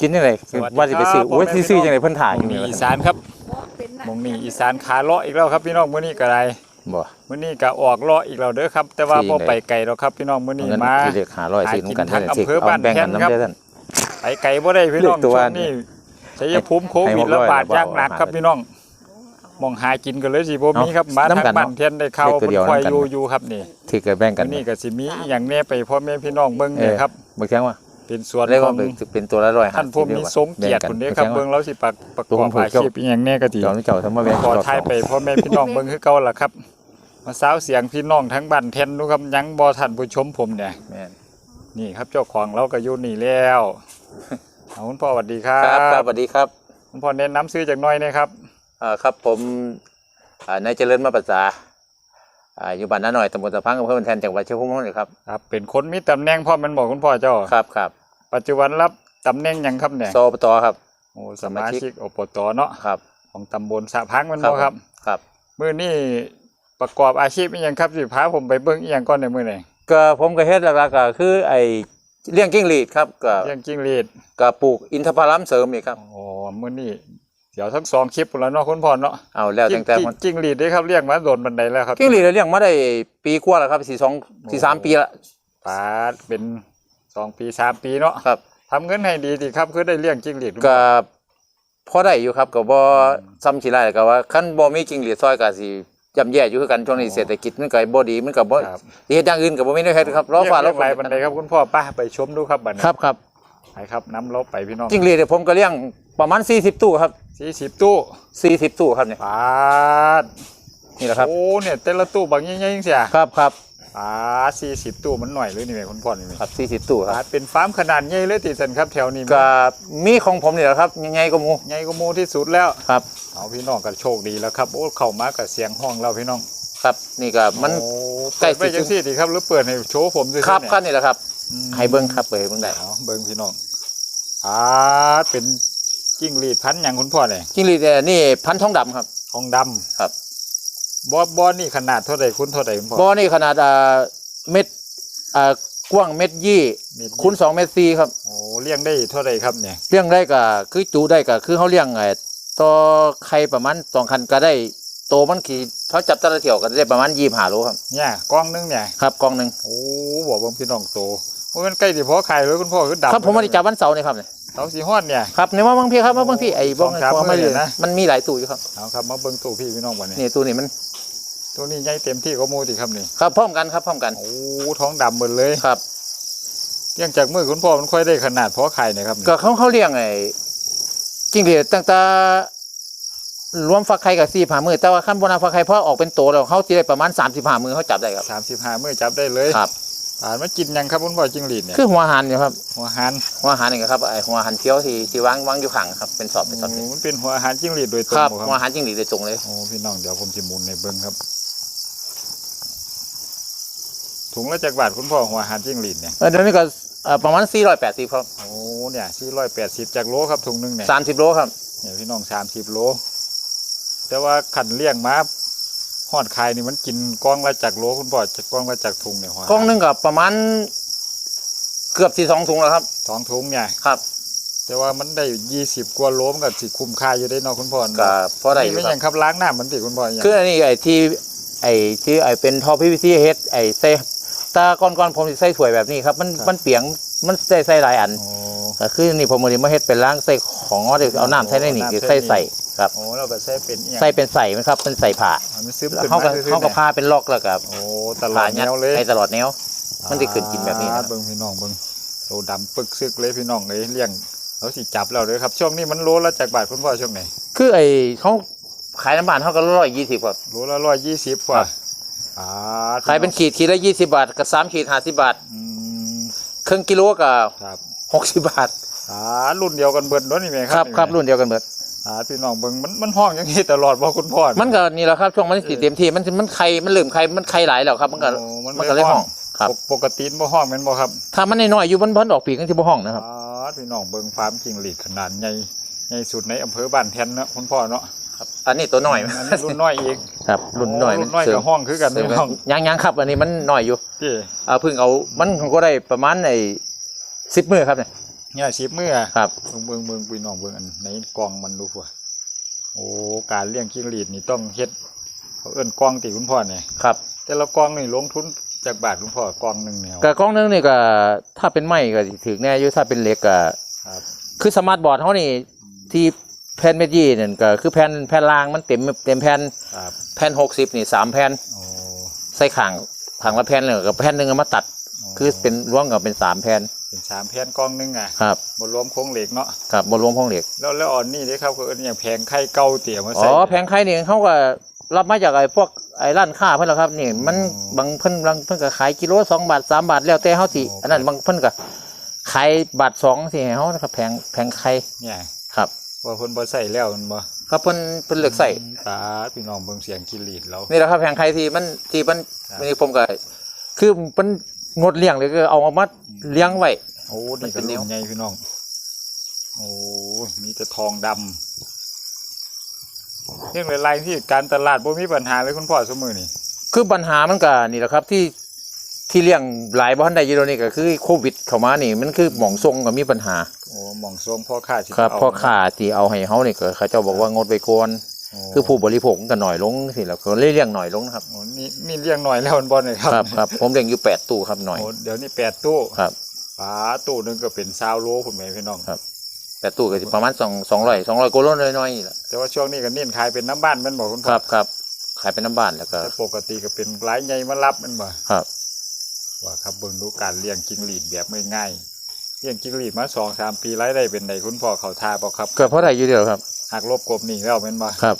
กินยังไงสวัสดีว่าจะไปซื้อครับโอ้ยพ่อแม่ที่ซื้อพี่น้องยังไงเพิ่นถ่ายมอองยู่นี่นี่อีสานครับเป็นนะมองนี่อีสานขาเลาะอีกแล้วครับพี่น้องมื้อนี้ก็ได้บ่ มื้อนี้ก็ออกเลาะอีกแล้วเด้อครับ แต่ว่าที่บ่ไหนไปไกลหรอกครับพี่น้องมื้อนี้เงินมาที่เรียกหาร้อยซื้อน้ำกันหากินเท่านั้นทางสิอำเภอบ้านแบ่งกันแท่นครับน้ำเด้อท่านไปไกลบ่ได้พี่น้องเลือกตัวช่วว่างนี้ชัยภูมิโควิดให้หกร้ระอยบาดแล้วอย่างหนักครับเอาพี่น้องมองหากินกันเลยสิบ่มีเอาครับมาน้ำทางกันบ้านเนาะเทียนได้เข้าเด็กตัวเพิ่เดีนยวคอยน้ำกันอยู่อยู่ครับนี่ที่ที่ก็แบ่งกันมื้อนี้ก็สิมีอหย่างแน่ไปพ่อแม่พี่น้องเบิ่งเนี่ยครับบางครั้งว่า เป็นส่วนเรียกขอว่างเป็นเป็นตัวละร้อยท่านผู้มีสมเกียรติคนนี้ครับเบิ่งแล้วสิประประกอบอาชีพอหย่างแน่ก็ดี เจ้าเจ้าทำมาแบ่งขอทายไปพ่อแม่พี่น้องเบิ่งคือเก่าล่ะครับ มาสาวเสียงพี่น้องทั้งบ้านแทนดูครับยังบ่ท่านผู้ชมผมเนี่ยแม่นนี่ครับเจ้าของเราก็อยู่นี่แล้วเอาคุณพ่อสวัสดีครัครับครับบสวัสดีครับคุณพ่อแนะนำซื้อจากหน้อยนะครับอ่าครับผมอ่านายเจริญมาปราษา อ่าอยู่บ้านน้าหน่อยตำบลตะพังอำเภอบันแทนจังหวัดเชียงรายครับครับเป็นคนมีตำแหน่งพ่อมันบอกคุณพ่อเจ้าครับครับปัจจุบันรับตำแหน่งหยังครับเนี่ยโซปตครับโอ้สสมามาชิชิกกอบตเนาะครับ ของตำบลสะพังมันบ่ครับครับมื้อนี้ประกอบอาชีพอีหยังครับสิพาผมไปเบิ่งอีหยังก่อนในมื้อนี้ก็ผมก็เฮ็ดหลักๆก็คือไอ้เลี้ยงกิ้งหรีดครับก็เรื่องจิ้งหรีดก็ปลูกอินทผลัมเสริมนี่ครับอ๋อมื้อนี้ เดี๋ยวทั้งสองคลิปพุ่นแล้วเนาะคุณพ่อเนาะเอาแล้วจิ้ตั้งงแต่จิ้งมันจิ้งหรีดได้ครับเรียกมาโดนบันไดแล้วครับกิ้งหรีดเราเลี้ยงมาได้ปีกว่าแล้วครับสี่สองสี่สามปีละปาดเป็นสองปีสามปีเนาะครับทำเงินให้ดีสิครับคือได้เลี้ยงจิ้งหรีดก็พอได้อยู่ครับก็บ่ซ้ำสิไรก็ว่าคันบ่มีกิ้งหรีดซอยก็สิย่ำแย่อยู่คือกันช่วงนี้เศรษฐกิจมันก็บ่ดีมันก็บ่ครับสิเฮ็ดอย่างอื่นก็บ่มีแนวเฮ็ดครับรอฟ้ารอเลี้ยงฝไรนบันไดครับคุณพ่อป้าไปชมดูครับบัดนี้ครับครับไปครับน้ำเราไปพี่น้องจิ้งหรีดเนี่ยผมก็เลี้ยง ประมาณ 40 ตู้ครับ สี่สิบตู้40 ตู้ครับเนี่ยปาดนี่แหละครับ โอ้เนี่ยแต่ละตู้บางยิ่งยิ่งเสียครับครับปาดสี่สิบตู้มันหน่อยเลยนี่แม่คุณพ่อนี่แม่ครับ40 ตู้คปารับดเป็นฟาร์มขนาดใหญ่เลยติสันครับแถวนี้ก็มีของผมนี่แหละครับยังไงก็หมูใหญ่กว่าหมูที่สุดแล้ว ครับเอาพี่น้องก็โชคดีแล้วครับโอ้เข้ามากับเสียงห้องเราพี่น้องครับนี่ก็มัน โอ้ใกล้เปิดสิไปจังซี่ดีครับหรือเปิดให้โชว์ผมด้วยครับเนี่ยครับนี่แหละครับอืมให้เบิ้งครับเปิดให้เบิ้งได้ เอาเบิ้งพี่น้องอ่าเป็น จิ้งหรีดพันธุ์หยังคุณพ่อเนี่ยจิ้งหรีดเนี่ยนี่พันธุ์ทองดำครับ ทองดำครับ บอบอนี่ขนาดเท่าไหร่คุณเท่าไหร่คุณพ่อ บ่อนี่ขนาดอ่าเม็ดอ่ากว้างเม็ดยี่เม็ดยี่ คูณสองเม็ดสี่ครับโอ้เลี้ยงได้เท่าไหร่ครับเนี่ยเลี้ยงได้ก็คือจูได้ก็คือเขาเลี้ยงไอ้ต่อไข่ประมาณสองคันก็ได้โตมันขี่เขาจับแตะละเที่ยวก็ได้ประมาณยี่ห้าโลครับเนี่ยกล้องนึงเนี่ยครับกล่องหนึ่งโอ้บอกเบิ่งพี่น้องโตโอ้มันใกล้สิพอไข่เลยคุณพ่อคือดำครับผมมาได้จับวันเสาร์นี่ครับเนี่ย เสาสีฮอดเนี่ย ครับในว่าบางพี่ครับว่าบางพี่ไอ้บ้องสองสามพอไม่มื้เลอยนะ มันมีหลายตู้อยู่ครับเอาครับมาเบิ่งตู้พี่พี่น้องวันนี้นี่ตู้นี้มันตัวนี้ใหญ่เต็มที่ก็โมติครับนี่ครับพร้อมกันครับพร้อมกันโอ้ท้องดำหมดเลยครับเลี้ยงจากมือคุณพ่อมันค่อยได้ขนาดพอไข่เนี่ยครับนี่ก็เขาเขาเลี้ยงไอ้จิ้งหรีดตั้งแต่รวมฟักไข่กับสี่ผ่ามือแต่ว่าขั้นบนฟักไข่เพราะออกเป็นโตแล้วเขาจะได้ประมาณสามสิบผ่ามือเขาจับได้ครับสามสิบห้ามื้อจับได้เลยครับ อ่านมากินยังครับคุณพ่อจิ้งหรีดเนี่ยคือหัวหันอยู่ครับหัวหันหัวหันนี่ครับไอ้หัวหันเที่ยวที่ที่วางวางอยู่ข้างครับเป็นสอบเป็นสอบโอ้มันเป็นหัวอาหารจิ้งหรีดโดยตรงครับบ่หัวหันจิ้งหรีดโดยตรงเลยโอ้พี่น้องเดี๋ยวผมจะหมุนในเบิ้งครับถุงละจากบาทคุณพ่อหัวอาหารจิ้งหรีดเนี่ยเออเดี๋ยวนี้ก็เอ่อประมาณสี่ร้อยแปดสิบครับโอ้เนี่ยสี่ร้อยแปดสิบจากโลครับถุงหนึงเนี่ยสามสิบโลครับเนี่ยพี่น้องสามสิบโลแต่ว่าขันเลี้ยงมา หอดคายนี่มันกินกล้องละจากโลคุณพ่อจากกล้องละจากถุงเนี่ยหัวกล้องหนึงกับประมาณเกือบสี่สองถุงแล้วครับ สองถุงเนี่ยครับแต่ว่ามันได้ยี่สิบกว่าโลมันก็สิคุ้มค่าอยู่ได้เนาะคุณพ่อก็พอได้อนี่ยู่ไม่คอรับยังครับล้างหน้ามันติคุณพ่ออย่างคืออันนี้ไอ้ที่ไอ้ที่ไอ้เป็นท่อพีวีซีเฮดไอ้ใส่ตาก่อนก่อนผมสิใส่ถ้วยแบบนี้ครับ มันมันเปียงมันใส่ใส่หลายอันโอ้ ก็คือนี่ผมวันนี้มาเฮ็ดเป็นล้างใส่ของเดี๋ยวเอาน้ำใส่ในนี่เอาน้ำคือใส่ใส่นี่ใส่ ครับ โอ้เราก็ใส่เป็นอหยังใส่เป็นใส่ไหมครับเป็นใส่ผ้ามันซึมแล้วขึ้นเขาก็มาซื่อๆเขาก็นี่ยพาเป็นล็อกแล้วกับโอ้ตลอผ้าดแนยัดวเลยให้ตลอดแนวมันสิขึ้นกินแบบนี้นะอ่าเบิ่งพี่น้องเบิ่งโตดำปึกซึกเลยพี่น้องเลยเลี้ยงเขาสิจับเราเลยครับ ช่วงนี้มันโลละจากบาทคุณพ่อช่วงไหนคือไอ้เขาขายน้ำบานเขาก็ร้อยยี่สิบครับโลละร้อยยี่สิบกว่าครับอ่าขายเป็นขีดขีดละยี่สิบาท กับสามขีดห้าสิบบาทอืมครึ่งกิโลกับครับหกสิบบาทอ่ารุ่นเดียวกันเบิดเนาะนี่แม่ครับนี่ครับแม่รุ่นเดียวกันเบิด อ่าพี่น้องเบิ่งมันมันห้องอย่างนี้ตลอดบ่คุณพ่อมันก็นี่แหละครับช่วงมันสีเต็มที่มันมันไข่มันลืมไข่มันไข่หลายแล้วครับ มันก็โอ้มันก็เลยห้องครับปกปกติบ่ห้องแม่นบ่ครับถ้ามันน้อยๆอยู่มันเพิ่นออกปีกกันที่บ่ห้องนะครับอ่าพี่น้องเบิ่งฟาร์มจิงหรีดขนาดใหญ่ใหญ่สุดในอำเภอบ้านแท่นเนาะคุณพ่อเนาะครับอันนี้ตัวน้อยอันนี้รุ่นน้อยอีกครับรุ่นน้อยรุ่นน้อยเสริกัมบห้องคือกันเสริมพี่น้องยังยังครับ อันนี้มันน้อยอยู่ที่อ่าเพิ่งเอามันก็ได้ประมาณไอ้สิบมือครับเนี่ย เนี่ยชิบมือครับเบิ่งเบิ่งเบิ่งพี่น้องเบิ่งอันในกล่องมันดูว่ะโอ้การเลี้ยงจิ้งหรีดนี่ต้องเฮ็ดเขาเอิ้นกล่องติคุณพ่อเนี่ยครับ แต่ละกล่องนี่ลงทุนจากบาทคุณพ่อกล่องหนึงเนี่ยกะกล้องนึงนี่ก็ถ้าเป็นไม้ก็สิถึกแน่อยู่ถ้าเป็นเหล็กก็ครับคือสมาร์ทบอร์ดเฮานี่ที่แผ่นเมดยี่นั่นก็คือแผ่นแผ่นรางมันเต็มเต็มแผ่นครับแผ่น60นี่สามแผ่นโอ้ใส่ข้างข้างละแผ่นเลยกับแผ่นหนึงเอามาตัด คือเป็นรวมกับเป็นสามแผ่นเป็นสามแผ่นกล่องหนึงอะครับบ่รวมโครงเหล็กเนาะครับบ่รวมห้องเหล็กแล้วแล้วอ่อนนี่เด้ครับเขาเอิ้นอย่างแผงไข่เก่าเตี่ยมาอ๋ใส่อแผงไข่นี่เขาก็รับมาจากไอ้พวกไอ้ร้านค้าเพิ่นแหละครับนี่มันอ๋อบางเพิ่นบางเพิ่นก็ขายกิโลสองบาทสามบาทแล้วแต่เฮาสิอ๋ออัอันนั้นบางเพิ่นก็ขายบาทสองสิให้เฮานะครับแผงแผงไข่เนี่ยครับว่าเพิ่นบ่ใส่แล้วมันบ่ครับเพิ่นเพิ่นเลือกใส่ตาพี่น้องเบิ่งเสียงกินหลีดแล้วนี่แหละครับแผงไข่ที่มันที่มันครับนี่ผมก็คือมัน งดเลี้ยงเลยก็เอามาเลี้ยงไว้โอ้มันี่นเป็ก็นแนรุ่วนใหญ่พี่น้อง โอ้มีแต่ทองดำเรื่องหลายๆที่การตลาดบ่มีปัญหาเลยคุณพ่อสมือนี่คือปัญหามันก็นี่แหละครับที่ที่เลี้ยงหลายบ้านใดอยู่ตรงนี้ก็คือโควิดเข้ามานี่ มันคือหม่องทรงก็มีปัญหาโอ้หม่องทรงพ่อข้าสิครับเาพ่อค้าที่เอาให้เขานี่ก็เขาเจ้าบอกว่างดไปก่อนโอ้ คือผู้บริโภคมันก็หน่อยลงสิแล้วก็เลยเลี้ยงหน่อยลงนะครับโอ้นี่มีเลี้ยงหน่อยแล้วมันบ่เนี่ยครับครับครับผมเลี้ยงอยู่แปดตู้ครับหน่อยโอ้เดี๋ยวนี้แปดตู้ครับป๋าตู้หนึงก็เป็นซาวโลคุณแม่พี่น้องครับแปดตู้ก็สิประมาณสองสองร้อยสองร้อยกิโลน้อยๆนี่แหละแต่ว่าช่วงนี้ก็เน้นขายเป็นน้ำบ้านแมันบอกคุณคพ่อรับครับขายเป็นน้ำบ้านแล้วก็แต่ปกติก็เป็นรายใหญ่มารับแมันบ่ครับ ว่าครับเบิ่งดูการเลี้ยงจิ้งหรีดแบบง่ายๆเลี้ยงจิ้งหรีดมาสองสามปีรายได้เป็นไดคุณพ่อเขาทาบ่ครับก็เพราะได้อยู่เดียวครับ หักลบกบหนีแล้วแม่นบ่ครับ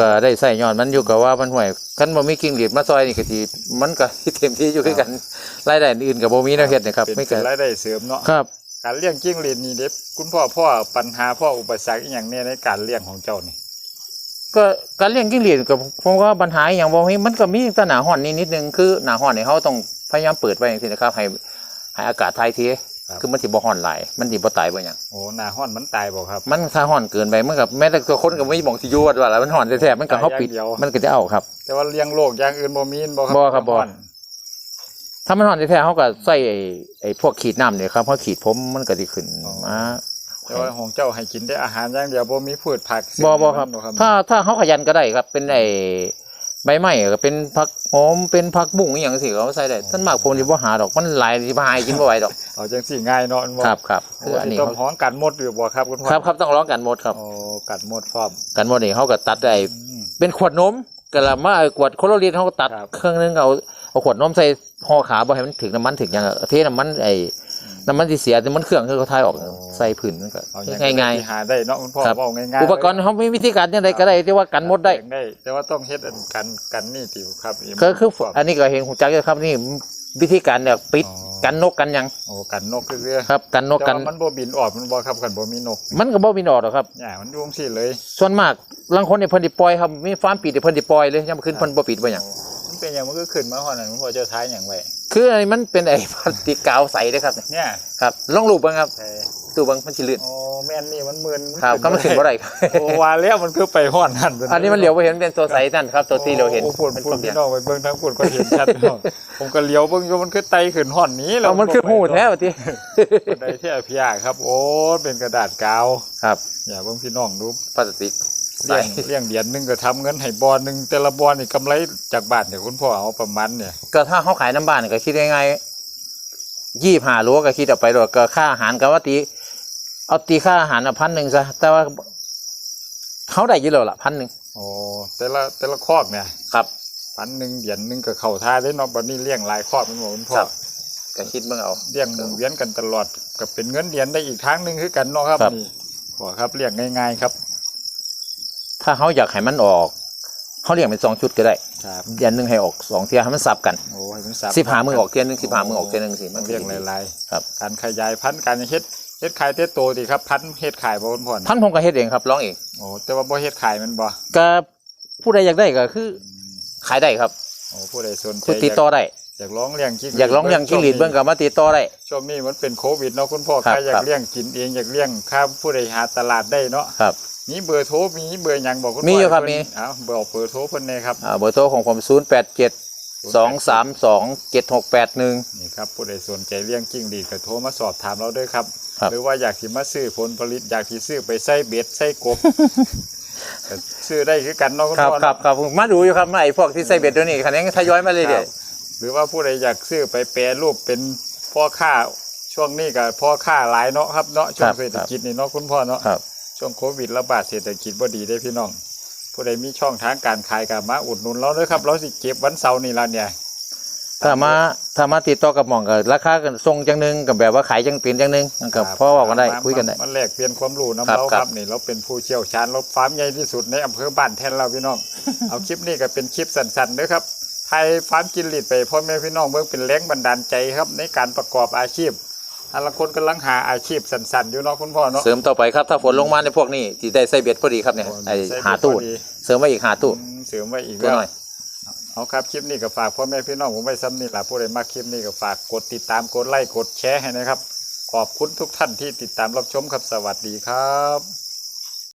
ก็ได้ใส่ยอดมันอยู่กับว่ามันห่วยคันบ่มีกิ่งหรีดมาซอยนี่ก็สิมันก็สิเต็มที่อยู่คือกันรายได้อื่นก็บ่มีแนวเฮ็ดนะครับเป็นไม่เป็ก็นรายได้เสริมเนาะครับ การเลี้ยงจิ้งหรีดนี่เด็บคุณพ่อพ่อปัญหาพ่ออุปสรรคอีหยังเนี่ยในการเลี้ยงของเจ้านี่ก็การเลี้ยงจิ้งหรีดก็ผมว่าปัญหาอหย่างบ่มีมันก็มีแต่หนาฮ้อนนิดนิดนึงคือหนาฮ้อนนี่เขาต้องพยายามเปิดไว้จังซี่นะครับให้ให้อากาศถ่ายเท คือมันสิบ่ฮ้อนหลายมันสิบ่ตายบ่หยังโอ้หน้าห้อนมันตายบ่ครับ มันถ้าฮ้อนเกินไปมันก็แม้แต่ตัวคนก็ไม่บอกสิอยู่ว่าแล้วมันฮ้อนแท้ๆมันก็เฮาปิดตายอย่างเดียวมันก็จะเอาครับ แต่ว่าเลี้ยงโรคอย่างอื่นบ่มีบ่ครับบ่ครับบ่ฮ้อนถ้ามันฮ้อนแท้ๆเฮาก็ใส่ไอ้ไอ้พวกขีดน้ำเนี่ยครับเพราะขีดผมมันก็สิขึ้นมาแต่ว่าของเจ้าให้กินได้อาหารอย่างเดียวบ่มีพืชผักบ่บ่ครับสิ่งนั้นถ้าถ้าเขาขยันก็ได้ครับ เป็นไอ้ ใบไม้ก็เป็นผักหอมเป็นผักบุ้งอหย่างสิเขาใส่ได้ต้นมากผมสิบ่หาดอกมันหลายสิบ่หายกินบ่ไหวดอกเอาจังสี่ง่ายเนาะมันครับครับคืคือออัอันนนี้นี้ต้องเขาห้องกันมดอยู่บ่ครับคุณพ่อครับครับต้องร้องกันหมดครับโอ้กัดมดพร้อมกันหมดนี่เขาก็ตัดได้อืมเป็นขวดนมกะละมาเอาขวดโคโลลีนเขาก็ตัดครับเครื่องนึงเอาเอาขวดนมใส่ห่อขาบ่ให้มันถึงน้ำมันถึงอย่างอะเทน้ำมันไอ้ น้ำมันที่เสียน้ำมันเครื่องคือเขาทายออกใส่ผืนมันก็เอาอย่างง่ายที่หาได้เนาะคุณพ่อครับบอกง่ายๆๆอุปกรณ์เขามีวิธีการยังไงก็ได้ที่ว่ากันหมดได้ได้ แต่ว่าต้องเฮ็ดอันกันกันนี่ติวครับก็คืออันนี้ก็เห็นหูจักอยู่ครับนี่วิธีการเนี่ยปิดอ๋อกันนกกันหยังโอ้กันนกคือเรือครับกันนกแต่กันว่ามันบ่บินออกมันบ่ครับกันบ่มีนก มันก็บ่มีหนอดหรอกครับเนี่ยมันอยู่จังซี่เลย ส่วนมากบางคนเนี่ยเพิ่นสิปล่อยครับมีฟาร์มปิดเนี่ยเพิ่นสิปล่อยเลยยามขึ้นเพิ่นบ่ปิดบ่หยังมันเป็นอย่างมันก็ขึ้นมาฮอดนั่นคุณพ่อเจ้าท้ายหยังไว้ คืออันนี้มันเป็นไอ้พลาสติกกาวใสเด้อครับเนี่ย ครับลองรูปเบิ่งครับแต่ตู้เบิ่งมันสิลื่นโอ้แม่นนี่มันมึนครับก็มันขึ้นบ่ได้ครับ โอ้ว่าแล้วมันคือไปฮอดนั่นเป็อันนี้มันเหลียวบ่เห็นเป็นตัวใสนั่นครับ ตัวสีเหลียวเห็นโอ้พูดเป็นพูดตัวเดีพี่ยวน้องไปเบิ่งทั้งพูดก็เห็นชัดพี่น้องผมก็เลี้ยวเบิ่งอยู่มันคือไตขึ้นฮอดนี้เอามันคือหูแท้ว่าติได้แท้พี่ยาครับ โอ้เป็นกระดาษกาวครับ อย่าเบิ่งพี่น้องดูพลาสติกใส เลี้ยงเลี้ยงเดือนหนึงก็ทำเงินให้บอลหนึงแต่ละบอลนี่กำไรจากบาทเนี่ยคุณพ่อเอาประมาณเนี่ยก็ถ้าเขาขายน้ำบ้านก็คิดง่ายๆยี่ห้าโลก็คิดเอาไปโดดก็ค่าอาหารก็ว่าตีเอาตีค่าอาหารอะพันหนึ่งซะแต่ว่าเขาได้อยู่แล้วล่ะพันหนึ่งโอ้แต่ละแต่ละคอกเนี่ยครับ พันหนึ่งเดือนหนึงก็เข้าท่าได้เนาะบัดนี้เลี้ยงหลายคอกเป็นหมดคุณพ่อครับ ก็คิดเบิ่งเอา เลี้ยงหมุนเวียนกันตลอดก็เป็นเงินเดือนได้อีกทางหนึงคือกันเนาะครับครับ นี่ขอครับเลี้ยงง่ายๆครับ ถ้าเขาอยากให้มันออกเขาเรียกเป็นสองชุดก็ได้ครับเดือนหนึ่งให้ออกสองเทียให้มันสับกันโอ้ยมันสับสิบหามือออกเทียหนึงสิบหามือออกเทียหนึงสิมันเลี้ยงหลายครับๆการขยายพันธุ์การเฮ็ดเฮ็ดขายเตโตดีครับพันธุ์เฮ็ดขายบ่คุณพ่อท่านผมก็เฮ็ดเองครับร้องเองโอ้แต่ว่าบ่เฮ็ดขายมันบ่ก็ผู้ใดอยากได้ก็คือ ขายได้ครับโอ้ผู้ใดสนใจคือติดต่อได้อยากร้องเลี้ยงจิ้งหรีดอยากร้องอย่างจิ้งหรีดเบิ่งก็มาติดต่อได้ช่วงนี้มันเป็นโควิดเนาะคุณพ่อครัใคบรอยาครักบเลี้ยงกินเองอยากเลี้ยงข้าวผู้ใดหาตลาดได้เนาะครับ มีเบอร์โทรมีเบอร์หยังบอกคุณพ่มีอยู่ครับเพิ่นมี เอ้าบอกเบอร์โทรเพิ่นแน่ครับ อ่าเบอร์โทรของผมศูนย์แปดเจ็ดสองสามสองเจ็ดหกแปดหนึ่งนี่ครับผู้ใดสนใจเลี้ยงจิ้งหรีดก็โทรมาสอบถามเราด้วยครับ ครับ หรือว่าอยากสิมาซื้อผลผลิตอยากสิซื้อไปใส่เบ็ดใส่กบ ก็ซื้อได้คือกันเนาะคุณครับพ่อครับเนาะครับผมมาดูอยู่ครับไอ้พวกที่ใส่เบ็ดตัวนี้คันนี้ทยอยมาเลยคเดี๋รัยบหรือว่าผู้ใดอยากซื้อไปแปรรูปเป็นพ่อค้าช่วงนี้ก็พ่อค้าหลายเนาะครับเนาะช่วงเศรษฐกิจนี่เนาะคุณพ่อเนาะครับ ช่วงโควิดระบาดเศรษฐกิจบ่ดีได้พี่น้องผู้ใดมีช่องทางการขายก็มาอุดหนุนเราเลยครับ เราสิเก็บวันเสาร์นี่ละเนี่ยถ้ามาถ้ามาติดต่อกับหม่องก็ราคากันทรงจังหนึงกับแบบว่าขายจังเปลี่ยนจังหนึงกับพ่อว่ากันได้มาคุยกันได้มันแลกเปลี่ยนความรู้น้ำครับเราคครัรับบนี่เราเป็นผู้เชี่ยวชาญเราฟาร์มใหญ่ที่สุดในอำเภอบ้านแทนเราพี่น้องเอาคลิปนี้ก็เป็นคลิปสั้นๆเด้อครับไทยฟาร์มกินหลีดไปพ่อแม่พี่น้องเบิ่งเป็นแรงบันดาลใจครับในการประกอบอาชีพ แต่ละคนกำลังหาอาชีพสั้นๆอยู่เนาะคุณพ่อเนาะ เสริมต่อไปครับถ้าฝนลงมาในพวกนี้ที่ได้ใส่เบ็ดพอดีครับเนี่ยไอ้ใส่เบ็ดหาตู้พอดีเสริมไว้อีกหาตู้อืมเสริมไว้อีกตัวแล้วหน่อยเอาครับคลิปนี้ก็ฝากพ่อแม่พี่น้องผมไว้ซ้ำนี่แหละผู้ใดมาคลิปนี้ก็ฝากกดติดตามกดไลค์กดแชร์ให้นะครับ ขอบคุณทุกท่านที่ติดตามรับชมครับสวัสดีครับ